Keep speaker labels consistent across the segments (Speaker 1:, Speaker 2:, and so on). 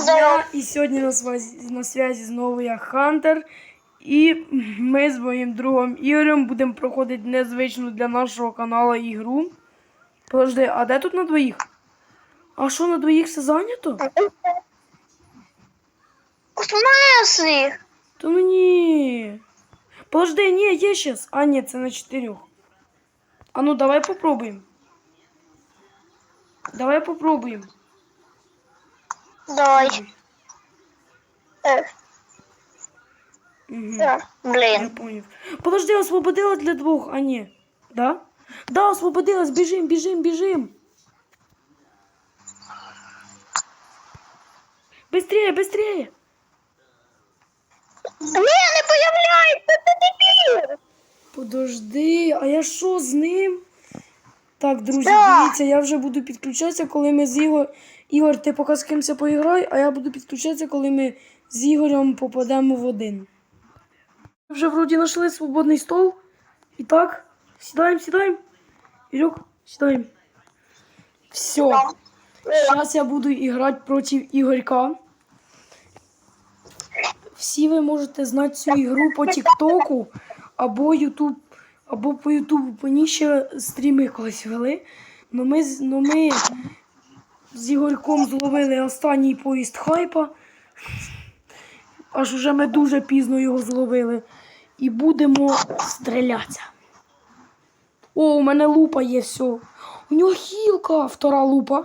Speaker 1: здоров.
Speaker 2: І сьогодні на связі, на связі знову я Хантер. І ми з моїм другом Ігорем будемо проходити незвичну для нашого каналу ігру. Подожди, а де тут на двоїх? А що на двоїх все зайнято?
Speaker 1: В смысле?
Speaker 2: Та ну ні. Подожди, ні, є щас. А, ні, це на чотирьох. А ну давай попробуємо. Давай попробуємо.
Speaker 1: Давай. Э,
Speaker 2: Угу.
Speaker 1: да,
Speaker 2: Я
Speaker 1: блин.
Speaker 2: понял. Подожди, освободила для двох, а ні. Да? Да, освободилась, біжим, біжим, біжим. Быстрее, быстрее.
Speaker 1: Не, не появляється, ти дебіл.
Speaker 2: Подожди, а я що з ним? Так, друзі, дивіться, я вже буду підключатися, коли ми з Ігор. Ігор, ти поки з кимся поіграй, а я буду підключатися, коли ми з Ігорем попадемо в один. Ми вже вроді знайшли свободний стол. І так, сідаємо, сідаємо. Ірюк, сідаємо. Все. Зараз я буду грати проти Ігорька. Всі ви можете знати цю ігру по Тіктоку або Ютуб, або по Ютубу. По ній ще стріми колись вели. Но ми, з- но ми з Ігорьком зловили останній поїзд хайпа. Аж уже ми дуже пізно його зловили. І будемо стрілятися. О, у мене лупа є все. У нього хілка, втора лупа.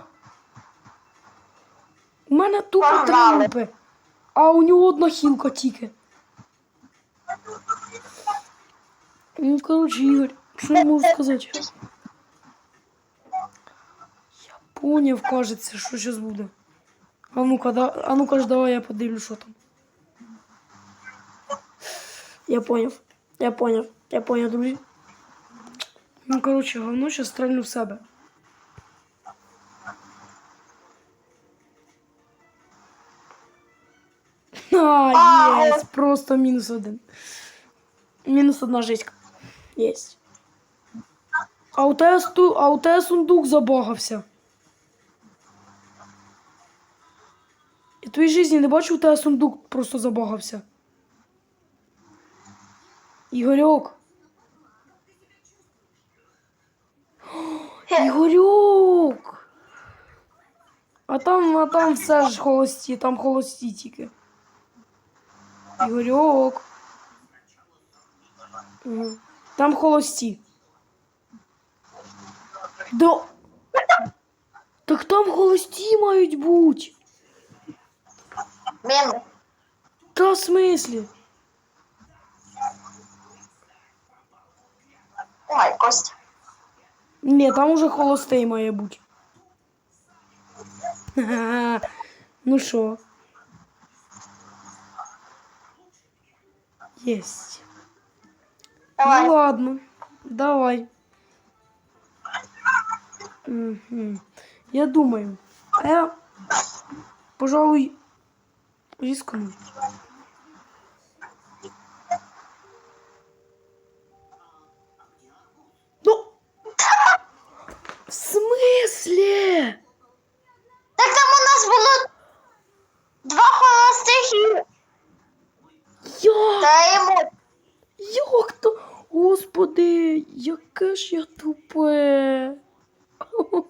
Speaker 2: У мене тупо три лупи. А у нього одна хілка тільки. Ну, коротше, Ігор, що я можу сказати? Я поняв, кажеться, що зараз буде. А ну-ка, да, а ну-ка ж давай я подивлю, що там. Я поняв. Я поняв. Я поняв, друзі. Ну, коротше, говно зараз стрельну в себе. А,
Speaker 1: А,
Speaker 2: єс, просто мінус один. Мінус одна жиська. Єсть. А у сту... а у тебе сундук забагався. В твоїй житті не бачу, у тебе сундук просто забагався. Ігорьок. Ігорьок. А там, а там все ж холості, там холості тільки. Ігорьок. Мгм. Там холості. Да. Так там холості мають бути.
Speaker 1: Блин,
Speaker 2: Та в смислі?
Speaker 1: ой, Костя.
Speaker 2: Ні, там уже холостий має бути. Ха-ха. Ну що? Єсть. Ну
Speaker 1: Давай.
Speaker 2: ладно, давай. Я думаю, а я, пожалуй, рискну. Ну, в смысле? Яке ж я тупе.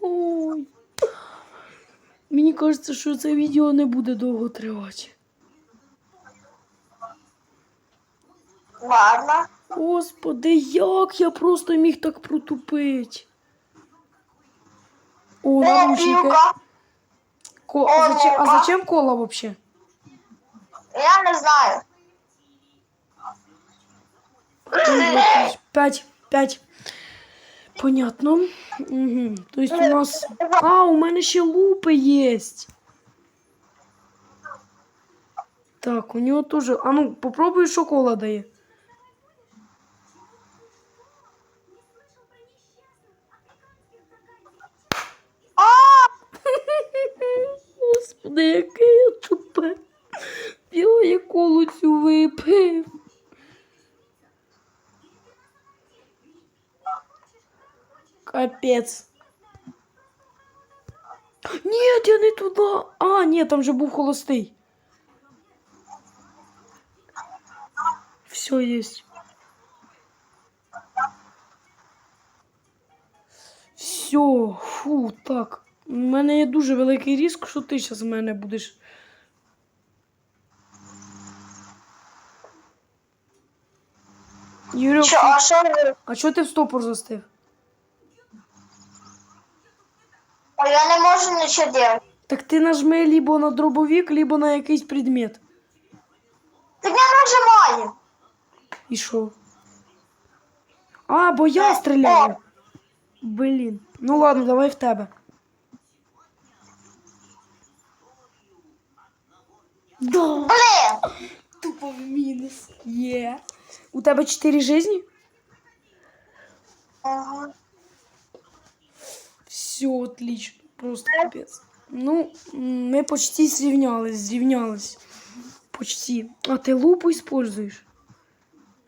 Speaker 2: Ой. Мені кажеться, що це відео не буде довго тривати.
Speaker 1: Ладно.
Speaker 2: Господи, як я просто міг так протупити? О,
Speaker 1: О,
Speaker 2: наручники. Ко... А, зачем... а зачем кола вообще?
Speaker 1: Я не знаю.
Speaker 2: Пять, пять. Понятно. Угу. То есть у нас... А, у мене ще лупи есть. Так, у нього тоже... А ну, попробуй, що кола дає. Господи, яке я тупе. Йо, я колу цю випив. Капець. Ні, я не туди. А, ні, там же був холостий. Все є. Все, фу, так. У мене є дуже великий ризик, що ти зараз в мене будеш. Юрій,
Speaker 1: Що, а що ви?
Speaker 2: а чого ти в стопор застив?
Speaker 1: А я не можу нічого робити.
Speaker 2: Так ти нажми либо на дробовик, либо на якийсь предмет.
Speaker 1: Так я нажимаю.
Speaker 2: І що? А, бо я стріляю. Блін. Ну ладно, давай в тебе. Да.
Speaker 1: Блін.
Speaker 2: Тупо в мінус. Є. У тебе 4 жизни?
Speaker 1: Ага.
Speaker 2: Все отлично. Просто капец. Ну, мы почти срівнялись, зрівнялись. Почти. А ти лупу используєш?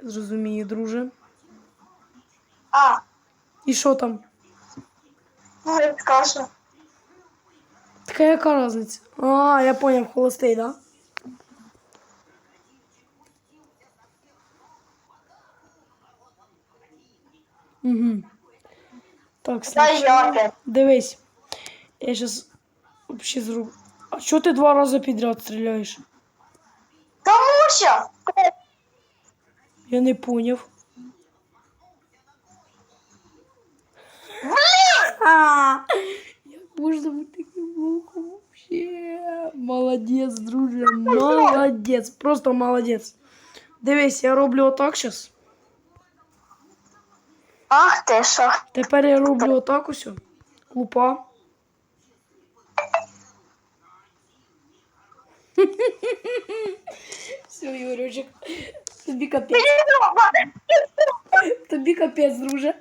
Speaker 2: Зрозумію, друже.
Speaker 1: А,
Speaker 2: І що там?
Speaker 1: ну я скажу.
Speaker 2: Така яка різниця? А, я поняв, холостий, да? Угу. Так,
Speaker 1: Та
Speaker 2: слухай.
Speaker 1: я опять.
Speaker 2: Дивись. Я зараз вообще зроблю. А чого ти два рази підряд стріляєш?
Speaker 1: Тому що.
Speaker 2: Я не поняв.
Speaker 1: Блін.
Speaker 2: А, як можна бути таким лохом вообще? Молодець, друже, молодець, просто молодець. Дивись, я роблю отак зараз.
Speaker 1: Ах ти що.
Speaker 2: Тепер я роблю отак ось. Лупа. Все, Юрочек. Тобі капець. Тобі капець, друже.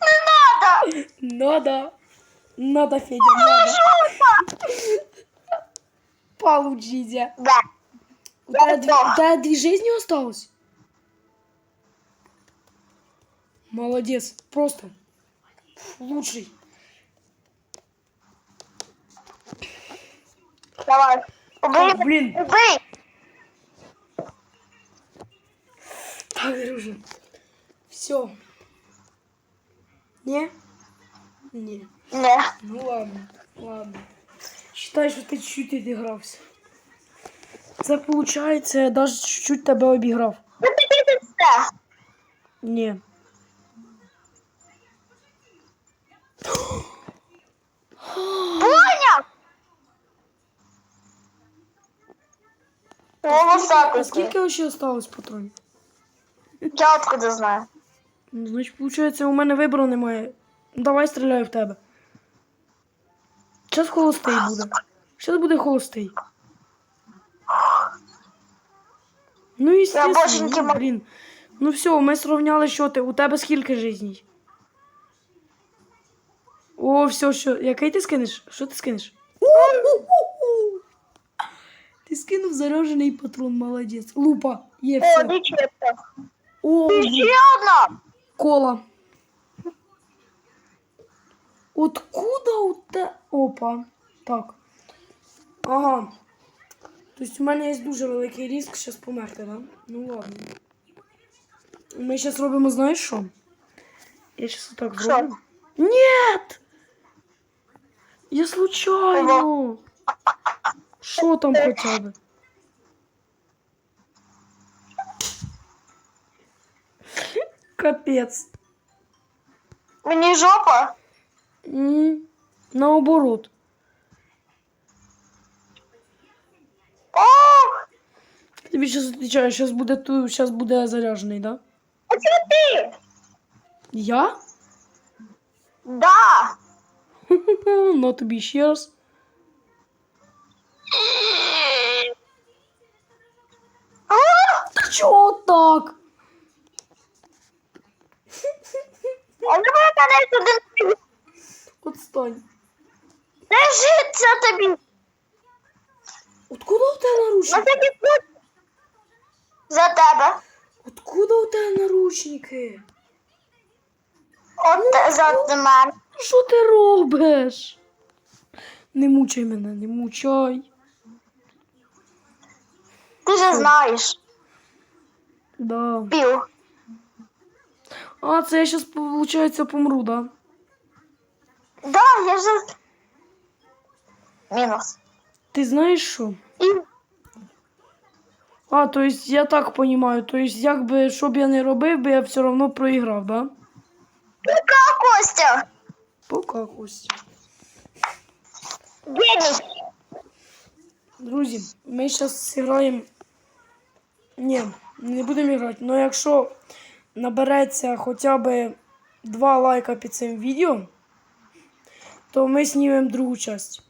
Speaker 1: Не надо.
Speaker 2: Надо. Надо, Федя, надо. Получите.
Speaker 1: Да.
Speaker 2: У тебя, две, у тебя две жизни осталось? Молодец. Просто. Лучший.
Speaker 1: Давай. Убий.
Speaker 2: Так, блин.
Speaker 1: Убий.
Speaker 2: Так, друже. Все. Не? Не.
Speaker 1: Не.
Speaker 2: Ну ладно, ладно. Считай, що ти чуть-чуть відігрався. Це виходить, я навіть чуть-чуть тебе обіграв.
Speaker 1: Ну тобі це.
Speaker 2: Ні.
Speaker 1: Волосатий.
Speaker 2: А скільки ще осталось патронів?
Speaker 1: Я откуда знаю?
Speaker 2: Ну, значить, виходить, у мене вибору немає. Давай стріляю в тебе. Зараз холостий буде. Зараз буде холостий. Ну,
Speaker 1: боженьки
Speaker 2: естественно, ну, блін. Ну все, ми сравняли счети. У тебе скільки жизней? О, все, що. Який ти скинеш? Що ти скинеш? Ти скинув заряджений патрон, молодець. Лупа, є
Speaker 1: О,
Speaker 2: все.
Speaker 1: дівчата.
Speaker 2: О,
Speaker 1: Ще одна.
Speaker 2: Кола. Откуда у те. Опа. Так. Ага. Тобто у мене є дуже великий ризик зараз померти, да? Ну ладно. Ми зараз робимо, знаєш що? Я зараз отак зроблю. Нет! Я случайно. Що там хоча б? Капець.
Speaker 1: Мені жопа.
Speaker 2: М, Наоборот.
Speaker 1: Ох,
Speaker 2: Тобі зараз відповідаю, зараз буде ту, зараз буде заряджений, да?
Speaker 1: а це ти.
Speaker 2: Я?
Speaker 1: Да.
Speaker 2: Ну тобі ще раз.
Speaker 1: А,
Speaker 2: Та чого так?
Speaker 1: А.
Speaker 2: Отстань.
Speaker 1: Лежить це тобі.
Speaker 2: Откуда у тебе
Speaker 1: На
Speaker 2: наручники?
Speaker 1: За тебе.
Speaker 2: Откуда у тебе наручники?
Speaker 1: От те- за мене.
Speaker 2: Що ти робиш? Не мучай мене, не мучай.
Speaker 1: Ти же знаєш.
Speaker 2: Да.
Speaker 1: Пів.
Speaker 2: А, це я зараз, виходить, помру, да?
Speaker 1: Да, я же. Мінус.
Speaker 2: Ти знаєш що?
Speaker 1: І
Speaker 2: А, то есть я так понимаю, то есть якби що б я не робив, би я все одно проіграв, да?
Speaker 1: Пока, Костя.
Speaker 2: Пока, Костя. Друзі, ми зараз зіграємо. Ні, не будемо грати. але якщо набереться хоча б два лайка під цим відео, то ми знімемо другу частину.